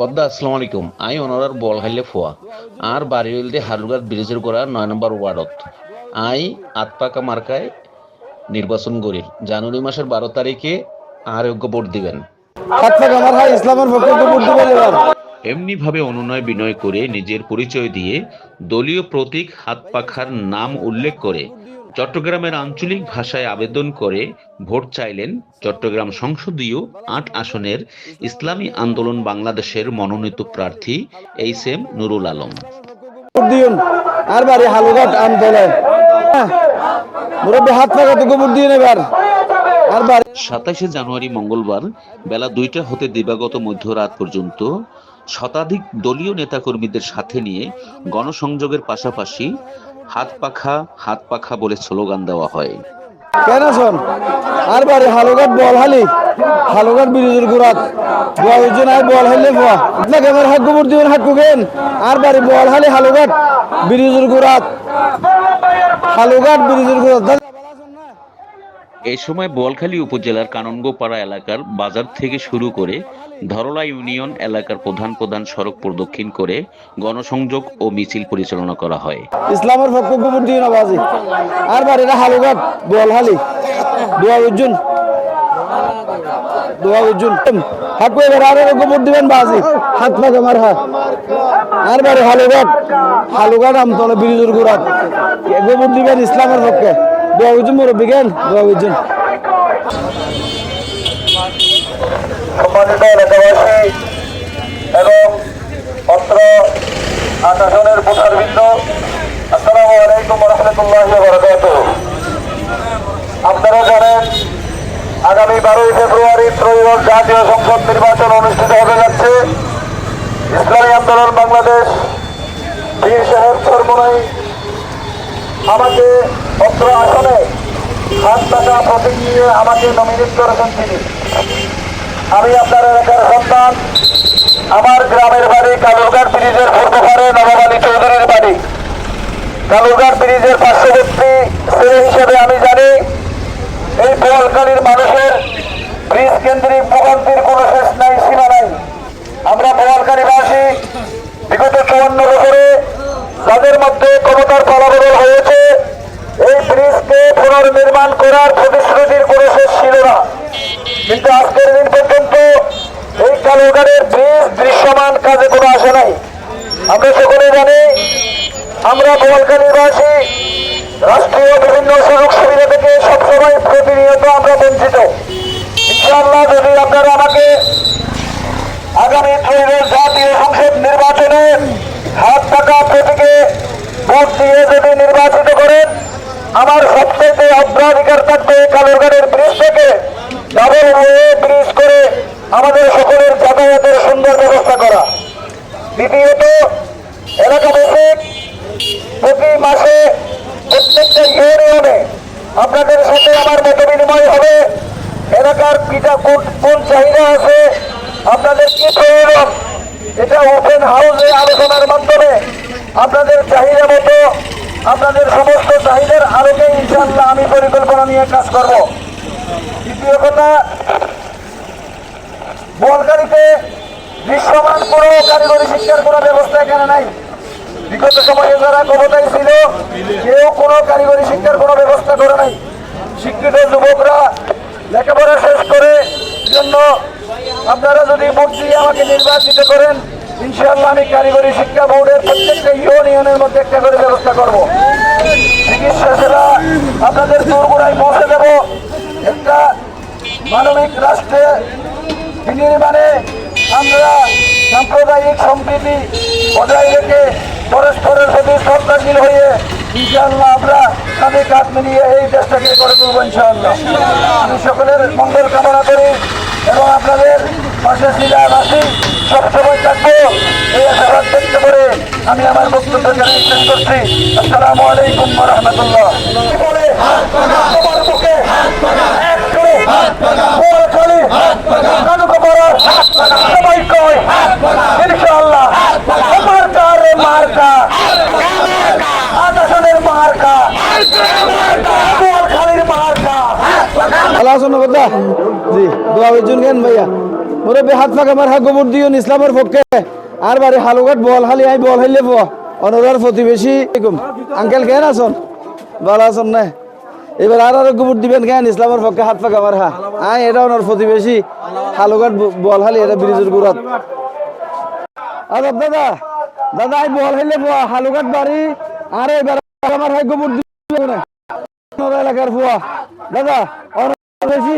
বদ্দা, আসসালামু আলাইকুম। আই অনরার বল হাইলে ফোয়া। আর বাড়ি হইলতে হালুগাত ব্রিজের গোড়া নয় নম্বর ওয়ার্ডত। আই আতপাকা মার্কায় নির্বাচন করি জানুয়ারি মাসের বারো তারিখে আরোগ্য ভোট দিবেন। ইসলামের ভোট দিবেন এবার। এমনিভাবে অনুনয় বিনয় করে নিজের পরিচয় দিয়ে দলীয় প্রতীক হাত পাখার নাম উল্লেখ করে চট্টগ্রামের আঞ্চলিক ভাষায় আবেদন করে ভোট চাইলেন চট্টগ্রাম সংসদীয় আট আসনের ইসলামী আন্দোলন বাংলাদেশের মনোনীত প্রার্থী এইচ এম নুরুল আলম। আর বাড়ি হালুঘাট মুরব্বী হাত তো সাতাশে জানুয়ারি মঙ্গলবার বেলা দুইটা হতে দিবাগত মধ্যরাত পর্যন্ত শতাধিক দলীয় নেতাকর্মীদের সাথে নিয়ে গণসংযোগের পাশাপাশি হাত পাখা হাত পাখা বলে স্লোগান দেওয়া হয়। কেন শোন? আর বাড়ি হালুঘাট বল হালি। হালুঘাট ব্রিজের গুড়াত। দুজন আর বল হাইলে ফোয়া আপনাকে আমার হাত ভোট দিবেন হাত কুকেন আর বাড়ি বল হালি হালুঘাট ব্রিজের গুড়াত। হালুঘাট ব্রিজের গুড়াত। এই সময় বোয়ালখালী উপজেলার কাননগোপাড়া এলাকার বাজার থেকে শুরু করে ধরলা ইউনিয়ন এলাকার প্রধান প্রধান সড়ক প্রদক্ষিণ করে গণসংযোগ ও মিছিল পরিচালনা করা হয়। ইসলামের আর হালুঘাট দোয়া উজ্জুন দোয়া উজ্জুন আরও হাত হালুঘাট। আমতলা গোবর দিবেন ইসলামের পক্ষে দোয়া উজ্জুন মুরব্বী জ্ঞান দোয়া উজ্জুন সম্মানিত এলাকাবাসী এবং অত্র আকাশনের প্রচারবৃন্দ আসসালামু আলাইকুম রহমতুল্লাহ বরকাত আপনারা জানেন, আগামী বারোই ফেব্রুয়ারি ত্রয়োদশ জাতীয় সংসদ নির্বাচন অনুষ্ঠিত হতে যাচ্ছে। ইসলামী আন্দোলন বাংলাদেশ বীর সাহেব সরমনাই আমাকে অত্র আসনে হাত টাকা প্রতীক নিয়ে আমাকে নমিনেট করেছেন তিনি। আমি আপনার এলাকার সন্তান। আমার গ্রামের বাড়ি কালুরঘাট ব্রিজের পূর্ব পারে নবাব আলী চৌধুরীর বাড়ি। কালুরঘাট ব্রিজের পার্শ্ববর্তী ছেলে হিসেবে আমি জানি, এই বোয়ালকালীর মানুষের ব্রিজ কেন্দ্রিক ভোগান্তির কোনো শেষ নাই, সীমা নাই। আমরা বোয়ালকালীবাসী বিগত চুয়ান্ন বছরে যাদের মধ্যে ক্ষমতার পালাবদল হয়েছে এই ব্রিজকে পুনর্নির্মাণ করার প্রতিশ্রুতির কোনো শেষ ছিল না। কিন্তু আজকের দিন পর্যন্ত এই কালুগাড়ের ব্রিজ দৃশ্যমান কাজে কোনো আসে নাই। আমরা সকলে জানি, আমরা বোয়ালকালীবাসী রাষ্ট্রীয় বিভিন্ন সুযোগ সুবিধা থেকে সবসময় প্রতিনিয়ত আমরা বঞ্চিত। ইনশাআল্লাহ যদি আপনারা আমাকে আগামী ত্রয়োদশ জাতীয় সংসদ নির্বাচনে হাত টাকা প্রতীকে ভোট দিয়ে যদি নির্বাচিত করেন আমার সবচেয়ে অগ্রাধিকার থাকবে কালুরগাড়ের ব্রিজ থেকে ডাবল ওয়ে ব্রিজ করে আমাদের সকলের যাতায়াতের সুন্দর ব্যবস্থা করা। দ্বিতীয়ত এলাকাবাসিক প্রতি মাসে প্রত্যেকটা ইউনিয়নে আপনাদের সাথে আমার মত বিনিময় হবে। এলাকার কিটা কোন কোন চাহিদা আছে আপনাদের কি প্রয়োজন? এটা ওপেন হাউসে আলোচনার মাধ্যমে আপনাদের চাহিদা মতো আপনাদের সমস্ত চাহিদার আলোকে ইনশাল্লাহ আমি পরিকল্পনা নিয়ে কাজ করব। দ্বিতীয় কথা বোয়ালকারীতে দৃশ্যমান কোনো কারিগরি শিক্ষার কোনো ব্যবস্থা এখানে নাই। বিগত সময়ে যারা ক্ষমতায় ছিল, কেউ কোনো কারিগরি শিক্ষার কোনো ব্যবস্থা করে নাই। শিক্ষিত যুবকরা লেখাপড়া শেষ করে জন্য আপনারা যদি দিয়ে আমাকে নির্বাচিত করেন ইনশাআল্লাহ আমি কারিগরি শিক্ষা বোর্ডের প্রত্যেকটা ইউনিয়নের মধ্যে একটা করে ব্যবস্থা করব। চিকিৎসা সেবা আপনাদের দোরগোড়ায় পৌঁছে দেব। একটা মানবিক রাষ্ট্রে বিনির্মাণে আমরা সাম্প্রদায়িক সম্প্রীতি বজায় রেখে পরস্পরের প্রতি শ্রদ্ধাশীল হয়ে ইনশাআল্লাহ আমরা কাঁধে কাঁধ মিলিয়ে এই দেশটাকে করে তুলব ইনশাআল্লাহ। আমি সকলের মঙ্গল কামনা করি এবং আপনাদের পাশে শিলাবাসী সবসময় থাকব এই আশাবাদ ব্যক্ত করে আমি আমার বক্তব্য জানিয়ে শেষ করছি। আসসালামু আলাইকুম রহমতুল্লাহ। সবাই কয় ইনশাআল্লাহ। মার্কা রে মার্কা। মার্কা। মার্কা। আছো জি দোয়া বেজন ভাইয়া। মোরে বে হাত ফাঁকা আমার হাত গোবর দিও ইসলামের পক্ষে। আর বাড়ি হালুঘাট বল হালি, আই বল হাইলে পো অনরার প্রতিবেশী আঙ্কেল কেন আছেন? ভালো আছেন না? এবার আর আর গোবর দিবেন কেন? ইসলামের পক্ষে হাত ফাঁকা আমার হা। আই, এটা ওনার প্রতিবেশী হালুঘাট বল হালি, এটা ব্রিজের গুড়াত আর দাদা দাদা, আই বল হাইলে হালুঘাট বাড়ি আর এবার আমার হাই গোবর দিবেন এলাকার ফুয়া দাদা অনেক বেশি